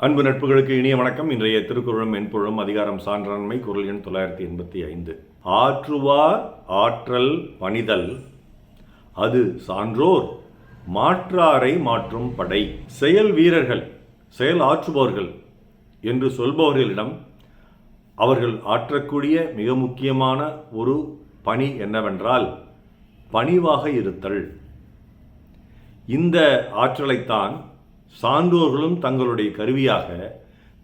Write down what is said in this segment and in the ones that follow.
அன்பு நட்புகளுக்கு இனிய வணக்கம். இன்றைய திருக்குறளும் மென்பொருளும் அதிகாரம் சான்றாண்மை குரல் எண் தொள்ளாயிரத்தி எண்பத்தி ஐந்து. ஆற்றுவார் ஆற்றல் பணிதல். அது சான்றோர் மாற்றாரை மாற்றும் படை. செயல் வீரர்கள் செயல் ஆற்றுபவர்கள் என்று சொல்பவர்களிடம் அவர்கள் ஆற்றக்கூடிய மிக முக்கியமான ஒரு பணி என்னவென்றால் பணிவாக இருத்தல். இந்த ஆற்றலைத்தான் சான்றோர்களும் தங்களுடைய கருவியாக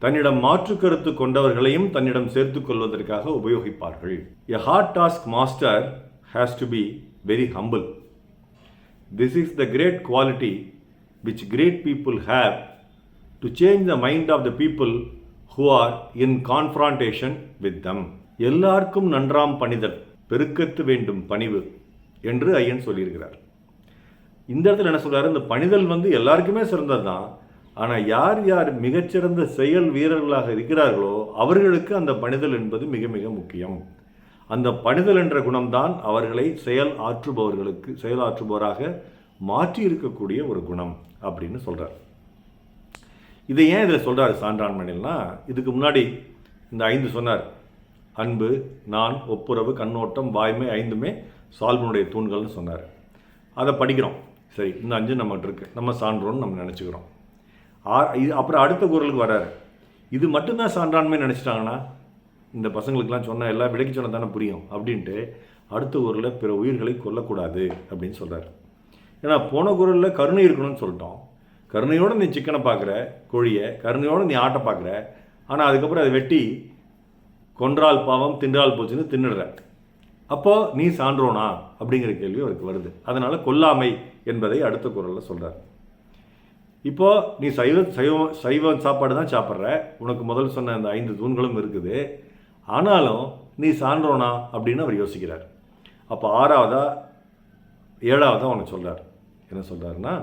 தன்னிடம் மாற்று கருத்து கொண்டவர்களையும் தன்னிடம் சேர்த்துக் கொள்வதற்காக உபயோகிப்பார்கள். A hard task master has to be very humble this is the great quality which great people have to change the mind of the people who are in confrontation with them எல்லாருக்கும் நன்றாம் பணிதல் பெருக்கத்து வேண்டும் பணிவு என்று ஐயன் சொல்லியிருக்கிறார். இந்த இடத்துல என்ன சொல்கிறாரு இந்த பணிதல் வந்து எல்லாருக்குமே சிறந்தது தான். ஆனால் யார் யார் மிகச்சிறந்த செயல் வீரர்களாக இருக்கிறார்களோ அவர்களுக்கு அந்த பணிதல் என்பது மிக மிக முக்கியம். அந்த பணிதல் என்ற குணம்தான் அவர்களை செயல் ஆற்றுபவர்களுக்கு செயல் ஆற்றுபவராக மாற்றி இருக்கக்கூடிய ஒரு குணம் அப்படின்னு சொல்கிறார் இதை ஏன் இதில் சொல்கிறார் சான்றாண்மணில்னா இதுக்கு முன்னாடி இந்த ஐந்து சொன்னார். அன்பு நான் ஒப்புரவு கண்ணோட்டம் வாய்மை ஐந்துமே சால்மனுடைய தூண்கள்னு சொன்னார். அதை படிக்கிறோம். சரி இந்த அஞ்சு நம்மகிட்ட இருக்குது நம்ம சான்றோன்னு நம்ம நினச்சிக்கிறோம். ஆ இது அப்புறம் அடுத்த குரலுக்கு வராரு. இது மட்டும்தான் சான்றாண்மை நினச்சிட்டாங்கன்னா இந்த பசங்களுக்கெல்லாம் சொன்ன எல்லாம் விலைக்கு சொன்னால் தானே புரியும் அப்படின்ட்டு அடுத்த குரலில் பிற உயிர்களை கொல்லக்கூடாது அப்படின்னு சொல்கிறார் ஏன்னா போன குரலில் கருணை இருக்கணும்னு சொல்லிட்டோம். கருணையோடு நீ சிக்கனை பார்க்குற கோழியை கருணையோடு நீ ஆட்டை பார்க்குற ஆனால் அதுக்கப்புறம் அதை வெட்டி கொன்றால் பாவம் தின்றால் போச்சுன்னு தின்னுடுற. அப்போ நீ சான்றோனா? அப்படிங்கிற கேள்வி அவருக்கு வருது. அதனால கொல்லாமை என்பதை அடுத்த குரலில் சொல்கிறார் இப்போ நீ சைவ சைவம் சைவம் சாப்பாடு தான் சாப்பிட்ற. உனக்கு முதல் சொன்ன அந்த ஐந்து தூண்களும் இருக்குது. ஆனாலும் நீ சான்றோனா? அப்படின்னு அவர் யோசிக்கிறார். அப்போ ஆறாவதா ஏழாவதா உனக்கு சொல்கிறார் என்ன சொல்கிறாருன்னா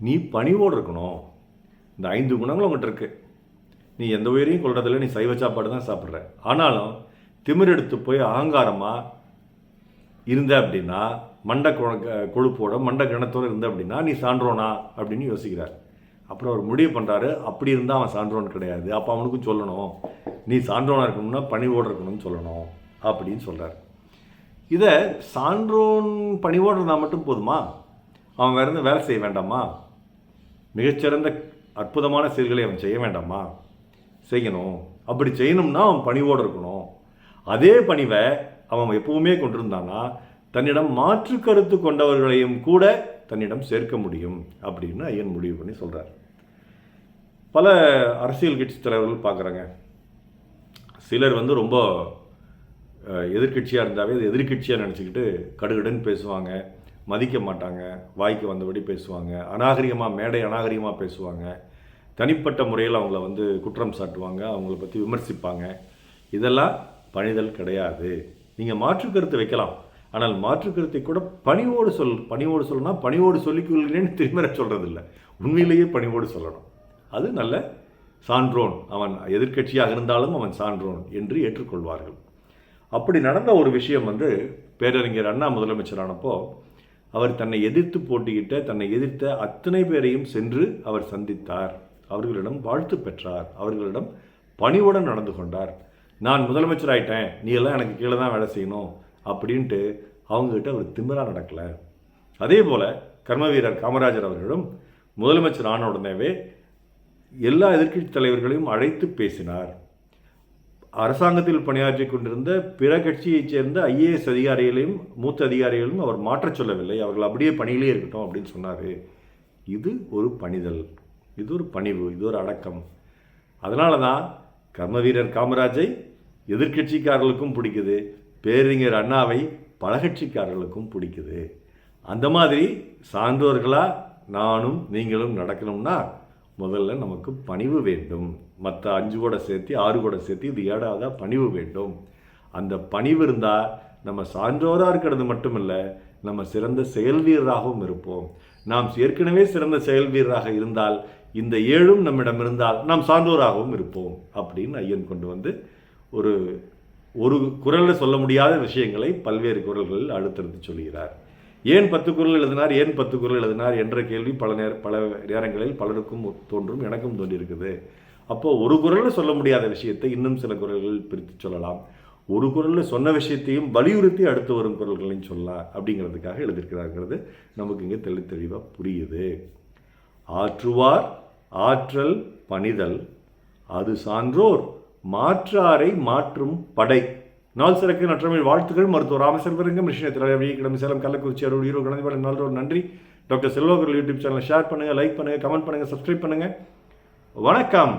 நீ பணிவோடு இருக்கணும். இந்த ஐந்து குணங்களும் உங்கள்கிட்ட இருக்குது நீ எந்த உயிரையும் கொள்றதில்ல நீ சைவ சாப்பாடு தான் சாப்பிட்ற. ஆனாலும் திமிரெடுத்து போய் அகங்காரமாக இருந்த அப்படின்னா மண்டை கொ- கொழுப்போட மண்டை கிணத்தோடு இருந்த அப்படின்னா நீ சான்றோனா அப்படின்னு யோசிக்கிறார். அப்புறம் அவர் முடிவு பண்ணுறாரு அப்படி இருந்தால் அவன் சான்றோன் கிடையாது. அப்போ அவனுக்கும் சொல்லணும். நீ சான்றோனாக இருக்கணும்னா பணிவோடு இருக்கணும்னு சொல்லணும் அப்படின்னு சொல்கிறார் இதை சான்றோன் பணிவோடு இருந்தால் மட்டும் போதுமா? அவன் வேறு எதுவும் வேலை செய்ய வேண்டாமா? மிகச்சிறந்த அற்புதமான செயல்களை அவன் செய்ய வேண்டாமா? செய்யணும். அப்படி செய்யணும்னா அவன் பணிவோடு இருக்கணும். அதே பணிவை அவன் எப்பவுமே கொண்டிருந்தானா தன்னிடம் மாற்று கருத்து கொண்டவர்களையும் கூட தன்னிடம் சேர்க்க முடியும் அப்படின்னு ஐயன் முடிவு பண்ணி சொல்கிறார் பல அரசியல் கட்சி தலைவர்கள் பார்க்குறாங்க. சிலர் வந்து ரொம்ப எதிர்கட்சியாக இருந்தாவே அது எதிர்கட்சியாக நினச்சிக்கிட்டு கடுகடுன்னு பேசுவாங்க மதிக்க மாட்டாங்க வாய்க்கு வந்தபடி பேசுவாங்க அநாகரிகமாக மேடை அநாகரிகமாக பேசுவாங்க. தனிப்பட்ட முறையில் அவங்கள வந்து குற்றம் சாட்டுவாங்க அவங்கள பற்றி விமர்சிப்பாங்க. இதெல்லாம் பணிதல் கிடையாது. நீங்கள் மாற்று கருத்து வைக்கலாம். ஆனால் மாற்று கருத்தை கூட பணிவோடு சொல் பணிவோடு சொல்லணும்னா பணிவோடு சொல்லிக் கொள்கிறேன்னு திரும்ப சொல்கிறதில்ல உண்மையிலேயே பணிவோடு சொல்லணும். அது நல்ல சான்றோன். அவன் எதிர்க்கட்சியாக இருந்தாலும் அவன் சான்றோன் என்று ஏற்றுக்கொள்வார்கள். அப்படி நடந்த ஒரு விஷயம் வந்து பேரறிஞர் அண்ணா முதலமைச்சரானப்போ அவர் தன்னை எதிர்த்து போட்டியிட்ட தன்னை எதிர்த்த அத்தனை பேரையும் சென்று அவர் சந்தித்தார். அவர்களிடம் வாழ்த்து பெற்றார். அவர்களிடம் பணிவுடன் நடந்து கொண்டார். நான் முதலமைச்சர் ஆயிட்டேன் நீ எல்லாம் எனக்கு கீழே தான் வேலை செய்யணும் அப்படின்ட்டு அவங்ககிட்ட அவர் திமிராக நடக்கல. அதே போல் கர்ம வீரர் காமராஜர் அவர்களும் முதலமைச்சர் ஆன உடனேவே எல்லா எதிர்க்கட்சி தலைவர்களையும் அழைத்து பேசினார். அரசாங்கத்தில் பணியாற்றி கொண்டிருந்த பிற கட்சியைச் சேர்ந்த ஐஏஎஸ் அதிகாரிகளையும் மூத்த அதிகாரிகளையும் அவர் மாற்றச் சொல்லவில்லை. அவர்கள் அப்படியே பணியிலே இருக்கட்டும் அப்படின்னு சொன்னார். இது ஒரு பணிதல். இது ஒரு பணிவு. இது ஒரு அடக்கம். அதனால தான் கர்மவீரர் காமராஜை எதிர்க்கட்சிக்காரர்களுக்கும் பிடிக்குது பேரறிஞர் அண்ணாவை பலகட்சிக்காரர்களுக்கும் பிடிக்குது. அந்த மாதிரி சான்றோர்களாக நானும் நீங்களும் நடக்கணும்னா முதல்ல நமக்கு பணிவு வேண்டும். மற்ற அஞ்சு கூட சேர்த்து ஆறு கூட சேர்த்து இது ஏழாவதாக பணிவு வேண்டும். அந்த பணிவு இருந்தால் நம்ம சான்றோராக இருக்கிறது மட்டுமில்லை நம்ம சிறந்த செயல் வீரராகவும் இருப்போம். நாம் ஏற்கனவே சிறந்த செயல் வீரராக இருந்தால் இந்த ஏழும் நம்மிடம் இருந்தால் நாம் சான்றோராகவும் இருப்போம் அப்படின்னு ஐயன் கொண்டு வந்து ஒரு ஒரு குரலில் சொல்ல முடியாத விஷயங்களை பல்வேறு குரல்களில் அடுத்தடுத்து சொல்கிறார். ஏன் பத்து குரல் எழுதினார்? ஏன் பத்து குரல் எழுதினார்? என்ற கேள்வி பல நேர பல நேரங்களில் பலருக்கும் தோன்றும் எனக்கும் தோன்றியிருக்குது. அப்போது ஒரு குரலில் சொல்ல முடியாத விஷயத்தை இன்னும் சில குரல்கள் பிரித்து சொல்லலாம். ஒரு குரலில் சொன்ன விஷயத்தையும் வலியுறுத்தி அடுத்து வரும் குரல்களையும் சொல்லலாம் அப்படிங்கிறதுக்காக எழுதியிருக்கிறாங்கிறது நமக்கு இங்கே தெளி தெளிவாக புரியுது. ஆற்றுவார் ஆற்றல் பணிதல் அது சான்றோர் மாற்றாரை மாற்றும் படை. நாள் சிறக்கு நற்றமிழ் வாழ்த்துக்கள். மருத்துவர் ராமசெல்வரங்கம் ரிஷினத்தில் கிழமை சேலம் கள்ளக்குறிச்சி அருள் ஹீரோ கணதிபாடு நாள் நன்றி. டாக்டர் செல்வகுரல் யூடியூப் சேனலை ஷேர் பண்ணுங்கள் லைக் பண்ணுங்கள் கமெண்ட் பண்ணுங்கள் சப்ஸ்கிரைப் பண்ணுங்கள் வணக்கம்.